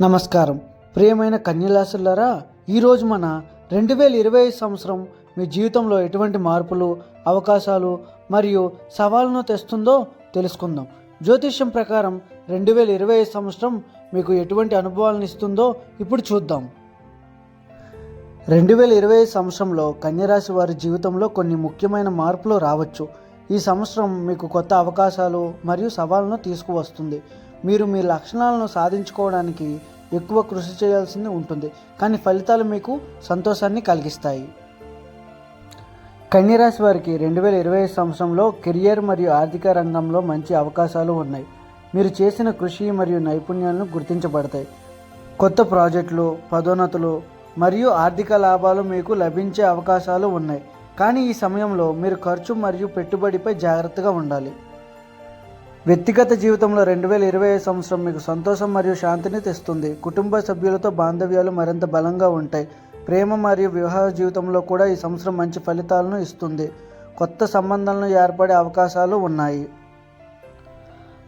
నమస్కారం. ప్రియమైన కన్యలాసులారా ఈరోజు మన రెండు వేల ఇరవై ఐదు సంవత్సరం మీ జీవితంలో ఎటువంటి మార్పులు అవకాశాలు మరియు సవాళ్ళను తెస్తుందో తెలుసుకుందాం. జ్యోతిష్యం ప్రకారం రెండు వేల ఇరవై ఐదు సంవత్సరం మీకు ఎటువంటి అనుభవాలను ఇస్తుందో ఇప్పుడు చూద్దాం. రెండు వేల ఇరవై ఐదు సంవత్సరంలో కన్యరాశి వారి జీవితంలో కొన్ని ముఖ్యమైన మార్పులు రావచ్చు. ఈ సంవత్సరం మీకు కొత్త అవకాశాలు మరియు సవాళ్ళను తీసుకువస్తుంది. మీరు మీ లక్షణాలను సాధించుకోవడానికి ఎక్కువ కృషి చేయాల్సింది ఉంటుంది. కానీ ఫలితాలు మీకు సంతోషాన్ని కలిగిస్తాయి. కన్యరాశి వారికి రెండు వేల ఇరవై ఐదు సంవత్సరంలో కెరియర్ మరియు ఆర్థిక రంగంలో మంచి అవకాశాలు ఉన్నాయి. మీరు చేసిన కృషి మరియు నైపుణ్యాలను గుర్తించబడతాయి. కొత్త ప్రాజెక్టులు పదోన్నతులు మరియు ఆర్థిక లాభాలు మీకు లభించే అవకాశాలు ఉన్నాయి. కానీ ఈ సమయంలో మీరు ఖర్చు మరియు పెట్టుబడిపై జాగ్రత్తగా ఉండాలి. వ్యక్తిగత జీవితంలో రెండు వేల ఇరవై ఐదు సంవత్సరం మీకు సంతోషం మరియు శాంతిని తెస్తుంది. కుటుంబ సభ్యులతో బాంధవ్యాలు మరింత బలంగా ఉంటాయి. ప్రేమ మరియు వివాహ జీవితంలో కూడా ఈ సంవత్సరం మంచి ఫలితాలను ఇస్తుంది. కొత్త సంబంధాలను ఏర్పడే అవకాశాలు ఉన్నాయి.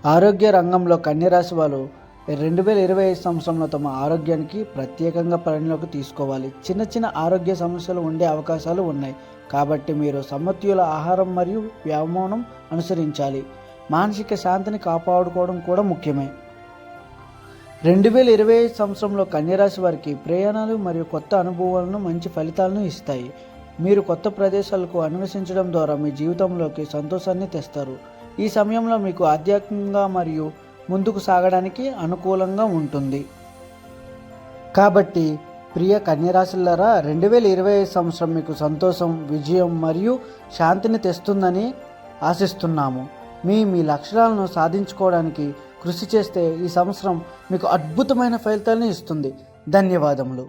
ఆరోగ్య రంగంలో కన్యరాశి వాళ్ళు రెండు వేల ఇరవై ఐదు సంవత్సరంలో తమ ఆరోగ్యానికి ప్రత్యేకంగా పరిణిలోకి తీసుకోవాలి. చిన్న చిన్న ఆరోగ్య సమస్యలు ఉండే అవకాశాలు ఉన్నాయి. కాబట్టి మీరు సమతుల ఆహారం మరియు వ్యామోనం అనుసరించాలి. మానసిక శాంతిని కాపాడుకోవడం కూడా ముఖ్యమే. రెండు వేల ఇరవై ఐదు సంవత్సరంలో కన్యరాశి వారికి ప్రయాణాలు మరియు కొత్త అనుభవాలను మంచి ఫలితాలను ఇస్తాయి. మీరు కొత్త ప్రదేశాలకు అన్వేషించడం ద్వారా మీ జీవితంలోకి సంతోషాన్ని తెస్తారు. ఈ సమయంలో మీకు ఆధ్యాత్మికంగా మరియు ముందుకు సాగడానికి అనుకూలంగా ఉంటుంది. కాబట్టి ప్రియ కన్యరాశులారా రెండు వేల ఇరవై ఐదు సంవత్సరం మీకు సంతోషం విజయం మరియు శాంతిని తెస్తుందని ఆశిస్తున్నాము. మీ మీ లక్ష్యాలను సాధించుకోవడానికి కృషి చేస్తే ఈ సంవత్సరం మీకు అద్భుతమైన ఫలితాలను ఇస్తుంది. ధన్యవాదములు.